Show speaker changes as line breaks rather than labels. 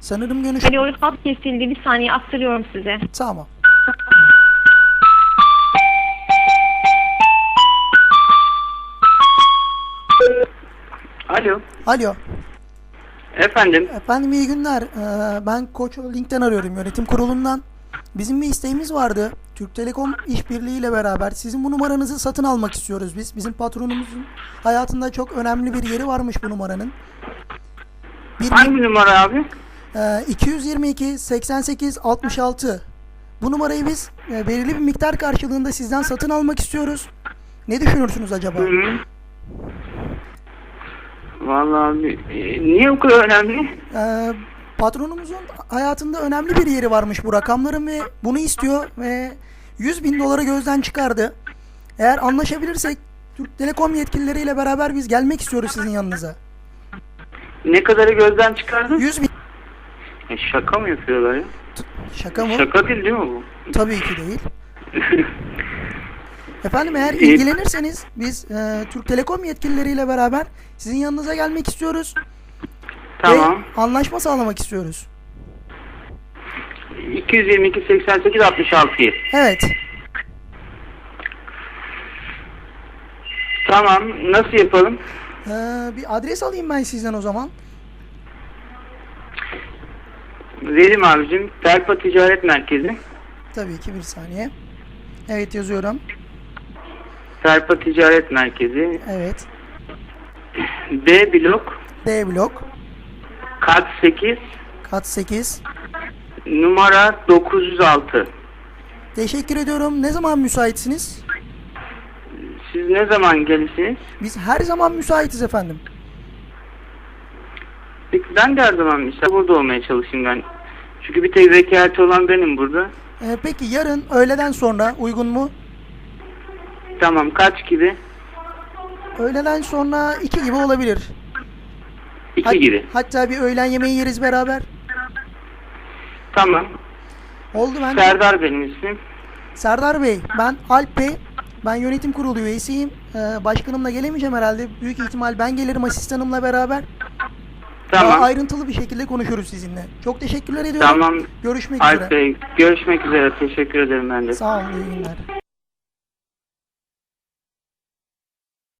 Sanırım görüş...
Alo hat kesildi. Bir saniye aktarıyorum size.
Tamam.
Alo.
Alo.
Efendim.
Efendim iyi günler. Ee, ben Koç Holding'den arıyorum yönetim kurulundan. Bizim bir isteğimiz vardı. Türk Telekom işbirliği ile beraber sizin bu numaranızı satın almak istiyoruz biz. Bizim patronumuzun hayatında çok önemli bir yeri varmış bu numaranın. Bir,
Hangi numara abi?
Ee, 222 88 66. Bu numarayı biz e, belirli bir miktar karşılığında sizden satın almak istiyoruz. Ne düşünürsünüz acaba?
Hı -hı. Vallahi e, niye bu kadar önemli?
Ee, patronumuzun hayatında önemli bir yeri varmış bu rakamların ve bunu istiyor ve 100 bin doları gözden çıkardı. Eğer anlaşabilirsek Türk Telekom yetkilileriyle beraber biz gelmek istiyoruz sizin yanınıza.
Ne kadarı gözden çıkardın?
100 bin.
E, şaka mı yapıyorlar ya?
Şaka mı?
Şaka değil değil mi bu?
Tabii ki değil. Efendim eğer
İyi.
ilgilenirseniz biz e, Türk Telekom yetkilileriyle beraber sizin yanınıza gelmek istiyoruz.
tamam.
Ve anlaşma sağlamak istiyoruz.
222 88 66.
Evet.
Tamam. Nasıl yapalım?
e, bir adres alayım ben sizden o zaman.
Verim abicim. Terpa Ticaret Merkezi.
Tabii ki bir saniye. Evet yazıyorum.
Terpa Ticaret Merkezi.
Evet.
B blok.
D blok.
Kat 8.
Kat 8.
Numara 906.
Teşekkür ediyorum. Ne zaman müsaitsiniz?
Siz ne zaman gelirsiniz?
Biz her zaman müsaitiz efendim.
Peki ben de her zaman mesela burada olmaya çalışayım ben. Çünkü bir tek vekaleti olan benim burada.
E, peki yarın öğleden sonra uygun mu?
Tamam kaç gibi?
Öğleden sonra 2 gibi olabilir.
2
Hat-
gibi.
Hatta bir öğlen yemeği yeriz beraber.
Tamam.
Oldu ben.
Serdar benim ismim.
Serdar Bey, ben Alp Bey. Ben yönetim kurulu üyesiyim. Ee, başkanımla gelemeyeceğim herhalde. Büyük ihtimal ben gelirim asistanımla beraber. Daha
Tamam.
ayrıntılı bir şekilde konuşuruz sizinle. Çok teşekkürler ediyorum.
Tamam.
Görüşmek
Alp
üzere.
Bey görüşmek üzere. Teşekkür ederim ben de.
Sağ olun, iyi günler.